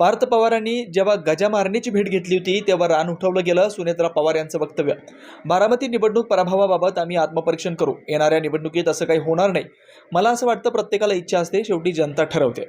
पार्थ पवारांनी जेव्हा गजा मारणीची भेट घेतली होती तेव्हा रान उठवलं गेलं सुनेत्रा पवार यांचं वक्तव्य. बारामती निवडणूक पराभवाबाबत आम्ही आत्मपरीक्षण करू. येणाऱ्या निवडणुकीत असं काही होणार नाही. मला असं वाटतं प्रत्येकाला इच्छा असते शेवटी जनता ठरवते.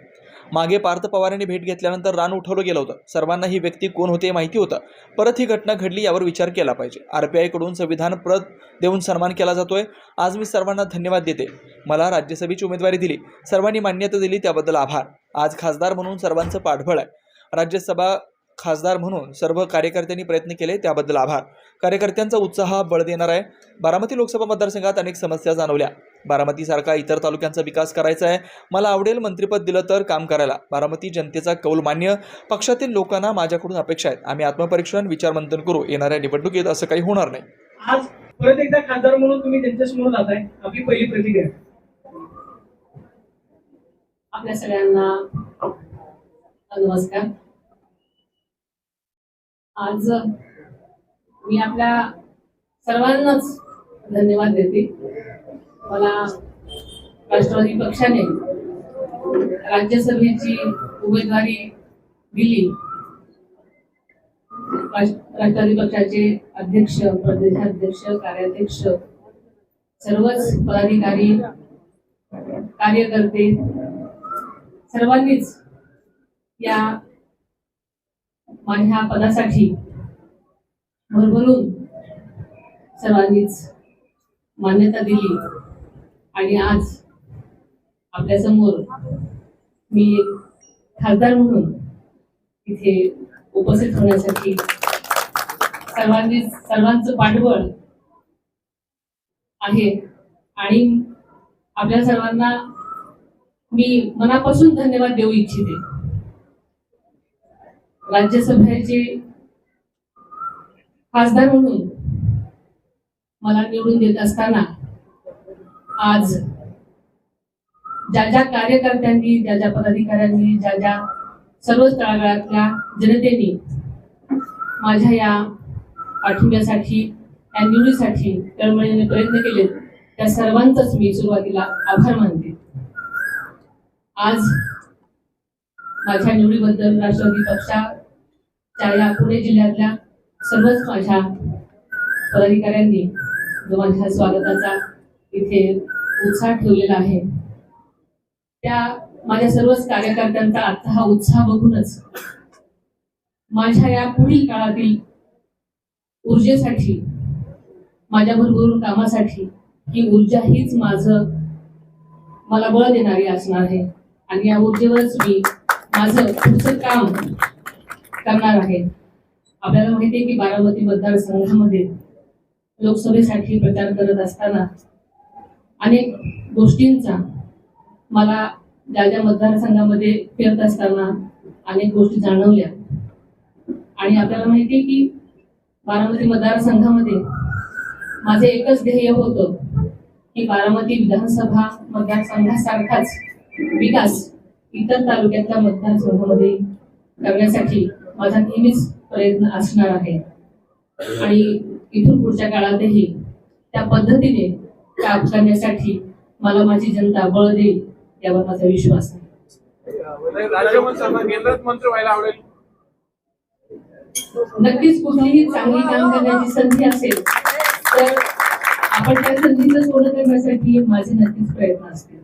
मागे पार्थ पवारांनी भेट घेतल्यानंतर रान उठवलं गेलं होतं. सर्वांना ही व्यक्ती कोण होते माहिती होतं. परत ही घटना घडली यावर विचार केला पाहिजे. आर पी आयकडून संविधान प्रत देऊन सन्मान केला जातोय. आज मी सर्वांना धन्यवाद देते. मला राज्यसभेची उमेदवारी दिली. सर्वांनी मान्यता दिली त्याबद्दल आभार. आज खासदार म्हणून सर्वांचं पाठबळ आहे. राज्यसभा खासदार म्हणून सर्व कार्यकर्त्यांनी प्रयत्न केले त्याबद्दल आभार. कार्यकर्त्यांचा उत्साह बळ देणार आहे. बारामती लोकसभा मतदारसंघात अनेक समस्या जाणवल्या. बारामतीसारखा इतर तालुक्यांचा विकास करायचा आहे. मला आवडेल मंत्रिपद दिलं तर काम करायला. बारामती जनतेचा कौल मान्य. पक्षातील लोकांना माझ्याकडून अपेक्षा आहेत. आम्ही आत्मपरीक्षण विचारमंथन करू. येणाऱ्या निवडणुकीत असं काही होणार नाही. आज परत एकदा खासदार म्हणून तुम्ही त्यांच्यासमोर जाताय. आपली पहिली प्रतिक्रिया. आपल्या सगळ्यांना नमस्कार. आज मी आपल्या सर्वांनाच धन्यवाद देते. मला राष्ट्रवादी पक्षाने राज्यसभेची उमेदवारी दिली. राष्ट्रवादी पक्षाचे अध्यक्ष प्रदेशाध्यक्ष कार्याध्यक्ष सर्वच पदाधिकारी कार्यकर्ते सर्वांनीच या माझ्या पदासाठी भरभरून सर्वांनीच मान्यता दिली. आणि आज आपल्यासमोर मी एक खासदार म्हणून इथे उपस्थित होण्यासाठी सर्वांनी सर्वांचं पाठबळ आहे. आणि आपल्या सर्वांना मी मनापासून धन्यवाद देऊ इच्छिते. राज्यसभेचे खासदार म्हणून मला निवडून देत असताना आज ज्या ज्या कार्यकर्त्यांनी ज्या ज्या पदाधिकाऱ्यांनी ज्या ज्या सर्वच तळागाळातल्या जनतेने माझ्या या पाठिंब्यासाठी या निवडीसाठी तळमळीने प्रयत्न केले त्या सर्वांचाच मी सुरुवातीला आभार मानते. आज माझ्या निवडीबद्दल राष्ट्रवादी पक्षा त्या या पुणे जिल्ह्यातल्या सर्वच माझ्या पदाधिकाऱ्यांनी जो माझ्या स्वागताचा इथे उत्साह ठेवलेला आहे त्या माझ्या सर्वच कार्यकर्त्यांचा आजचा हा उत्साह बघूनच माझ्या या पुढील काळातील ऊर्जेसाठी माझ्या भरभरून कामासाठी ही ऊर्जा हीच माझं मला बळ देणारी असणार आहे. आणि या ऊर्जेवरच मी माझं पुढचं काम करणार आहे आपल्याला माहिती आहे की बारामती मतदारसंघामध्ये लोकसभेसाठी प्रचार करत असताना अनेक गोष्टींचा मला ज्या ज्या मतदारसंघामध्ये फिरत असताना अनेक गोष्टी जाणवल्या. आणि आपल्याला माहिती आहे की बारामती मतदारसंघामध्ये माझे एकच ध्येय होतं की बारामती विधानसभा मतदारसंघासारखाच विकास इतर तालुक्यातल्या मतदारसंघामध्ये करण्यासाठी माझा नेहमीच प्रयत्न असणार आहे. आणि इथून पुढच्या काळातही त्या पद्धतीने काम करण्यासाठी मला माझी जनता बळ देईल यावर माझा विश्वास आहे. आवडेल नक्कीच कुठलीही चांगली काम करण्याची संधी असेल तर आपण त्या संधीचं सोनं करण्यासाठी माझे नक्कीच प्रयत्न असतील.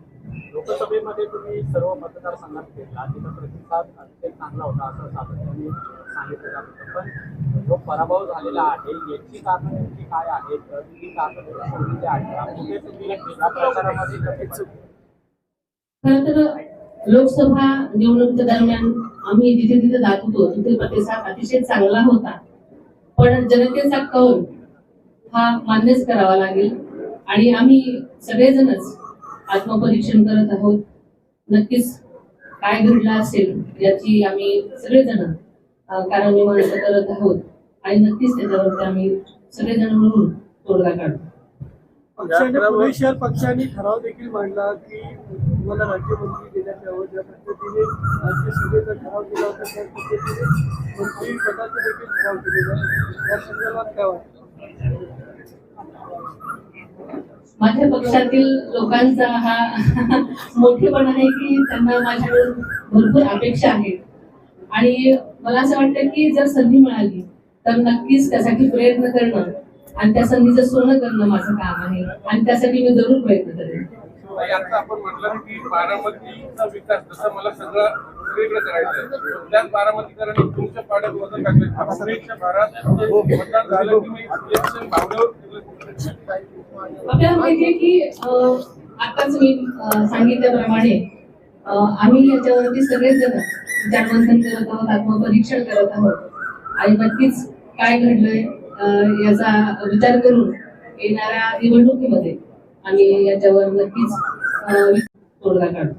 लोकसभेमध्ये तुम्ही सर्व मतदारसंघात फिरला तिथं प्रतिसाद अत्यंत चांगला होता असं सातत्याने सांगितलं जात होतं. पण जो पराभव झालेला आहे याची कारणं नेमकी काय आहेत? ती कारणं सोडलेली आहेत कुठे तुम्ही या प्रचारामध्ये कधी खरं तर लोकसभा निवडणुकीच्या दरम्यान आम्ही जिथे तिथे जात होतो तिथे प्रतिसाद अतिशय चांगला होता. पण जनतेचा कौल हा मान्यच करावा लागेल. आणि आम्ही सगळेजणच आत्मपरीक्षण करत आहोत. नक्कीच काय घडलं असेल याची आम्ही सगळेजण अं, कारणमीमांसा करत आहोत. आणि नक्कीच त्याच्यावरती आम्ही सगळेजण मिळून तोडगा काढतो पक्षाने शहर पक्षाने ठराव देखील मांडला की तुम्हाला राज्यमंत्री देण्यात यावं ज्या पद्धतीने राज्यसभेचा ठराव केला होता त्या पद्धतीने मंत्री पदाचा देखील ठराव केलेला या संदर्भात काय वाटतं? माझ्या पक्षातील लोकांचा हा मोठेपण आहे की त्यांना माझ्याकडून भरपूर अपेक्षा आहेत. आणि मला असं वाटतं की जर संधी मिळाली तर नक्कीच त्यासाठी प्रयत्न करणं आणि त्या संधीचं सोनं करणं माझं काम आहे. आणि त्यासाठी मी जरूर प्रयत्न करेन. आता आपण म्हटलं की बारामतीचा विकास जसं मला सगळं वेगळं करायचं त्याच बारामतीकरांनी तुमच्या पाड्यात वजन टाकले भारात मतदान झालं की मी इलेक्शन भावनेवर आपल्याला माहितीये की आताच मी सांगितल्याप्रमाणे आम्ही याच्यावरती सगळेच जण विचारमंथन करत आहोत आत्मपरीक्षण करत आहोत. आणि नक्कीच काय घडलंय याचा विचार करून येणाऱ्या निवडणुकीमध्ये आम्ही याच्यावर नक्कीच तोडगा काढू.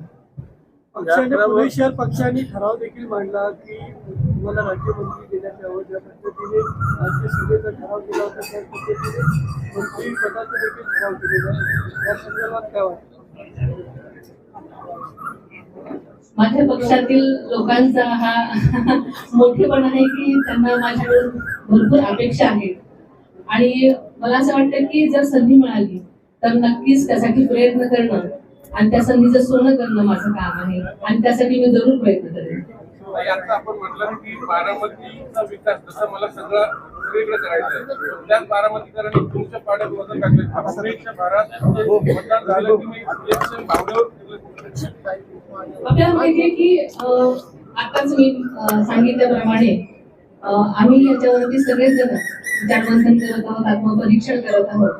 पक्षाने पक्षाने ठराव देखील मांडला की तुम्हाला राज्यमंत्री देण्यात ज्या पद्धतीने ठराव केला होता त्या पद्धतीने मंत्री पदाचा देखील ठराव केलेला संदर्भात काय वाटतं? माझ्या पक्षातील लोकांचा हा मोठेपण आहे की त्यांना माझ्याकडून भरपूर अपेक्षा आहेत. आणि मला असं वाटतं की जर संधी मिळाली तर नक्कीच त्यासाठी प्रयत्न करणं आणि त्या संधीचं सोनं करणं माझं काम आहे. आणि त्यासाठी मी जरूर प्रयत्न करेन. आता आपण म्हटलं की बारामतीचा विकास जसं मला सगळं वेगळं करायचं आहे त्याच बारामतीकरांनी तुमच्या पाड्यात वजन टाकले. भारात मतदान झालं की मी भावनेवर. आपल्याला माहितीये की आताच मी सांगितल्याप्रमाणे आम्ही याच्यावरती सगळेच जण विचारमंथन करत आहोत आत्मपरीक्षण करत आहोत.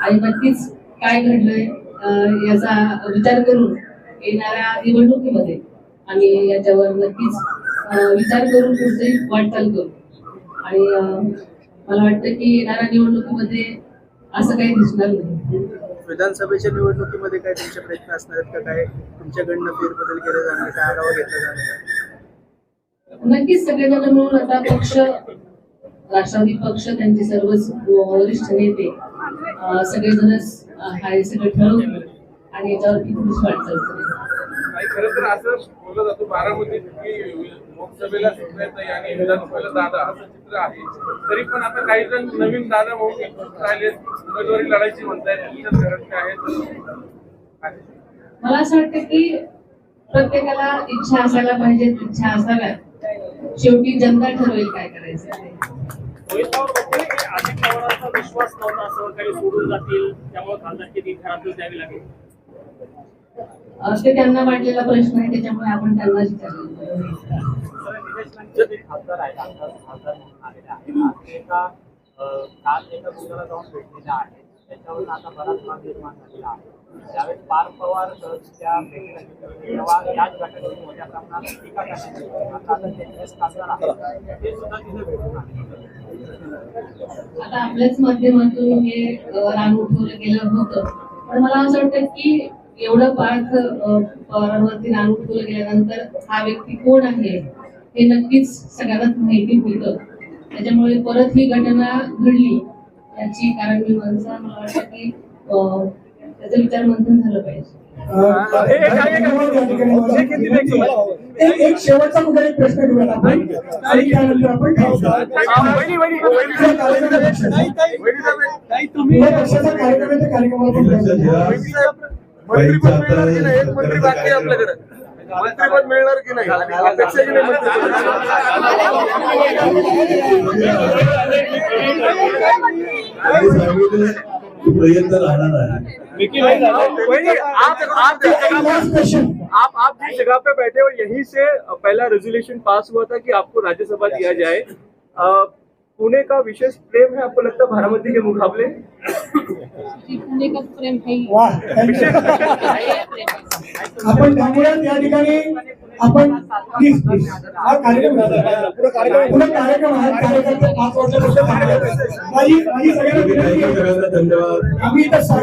आणि नक्कीच काय घडलंय याचा विचार करून येणाऱ्या निवडणुकीमध्ये आम्ही याच्यावर नक्कीच विचार करून पुढची वाटचाल करू. आणि मला वाटतं की येणाऱ्या निवडणुकीमध्ये असं काही दिसणार नाही. विधानसभेच्या निवडणुकीमध्ये काय तुमचे प्रयत्न असणार आहेत का? काय तुमच्याकडनं फेरबदल केले जाणार? काय आढावा घेतला जाणार? नक्कीच सगळेजण मिळून आता पक्ष राष्ट्रवादी पक्ष त्यांचे सर्वच वरिष्ठ नेते सगळेजणच हा सगळं ठरवतील. आणि याच्यावरती पुढची वाटचाल करेल आणि खरं तर असं बोललं जातं बारामतीत की लोकसभेला सुप्रियाताई आणि विधानसभेला दादा असं चित्र आहे. तरी पण आता काही जण नवीन दादा म्हणून एकत्र राहिले उमेदवारी लढायची म्हणतायत तुमच्याच घरातले आहेत मला असं वाटतं की प्रत्येकाला इच्छा असायला पाहिजे इच्छा असाव्यात. शेवटी जनता ठरवेल काय करायचं. अजित पवारांचा विश्वास नव्हता असं काही सोडून जातील त्यामुळे खासदारकी ती घरातच द्यावी लागेल. ते त्यांना वाटलेला प्रश्न आहे त्याच्यामुळे आपण त्यांना आता आपल्याच माध्यमातून हे रान उठवलं गेलं होतं. पण मला असं वाटतं की एवढं पार्थ अ, पवारांवरती रान उठवलं गेल्यानंतर हा व्यक्ती कोण आहे हे नक्कीच सगळ्यांनाच माहिती होतं. त्याच्यामुळे परत ही घटना घडली याची कारण मी माणसं मला वाटतं की त्याचं विचार मंथन झालं पाहिजे. एक एक शेवटचा मुद्दा एक प्रश्न घेऊयात आपण. आणि त्यानंतर आपण तुम्ही पक्षाचा कार्यक्रम आहे त्या कार्यक्रमाला पण बोलवलं. मंत्रीपद मिळणार की नाही? एक मंत्री बाकी आहे आपल्याकडे. मंत्रीपद मिळणार की नाही? अपेक्षा की नाही प्रयत्न राहणार आहे आप आप जिस जगह पे बैठे हो यहीं से पहला रेजोल्यूशन पास हुआ था कि आपको राज्यसभा दिया जाए। पुणे का विशेष प्रेम है आपको लगता है बारामती के मुकाबले? वा आपण थांबूयात या ठिकाणी. आपण प्लीज प्लीज हा कार्यक्रम पुढे कार्यक्रम आहे. कार्यक्रम पाच वाजल्यापासून थांबूयात. माझी माझी सगळ्यांना विनंती आहे. सगळ्यांना धन्यवाद. आम्ही इथं साडे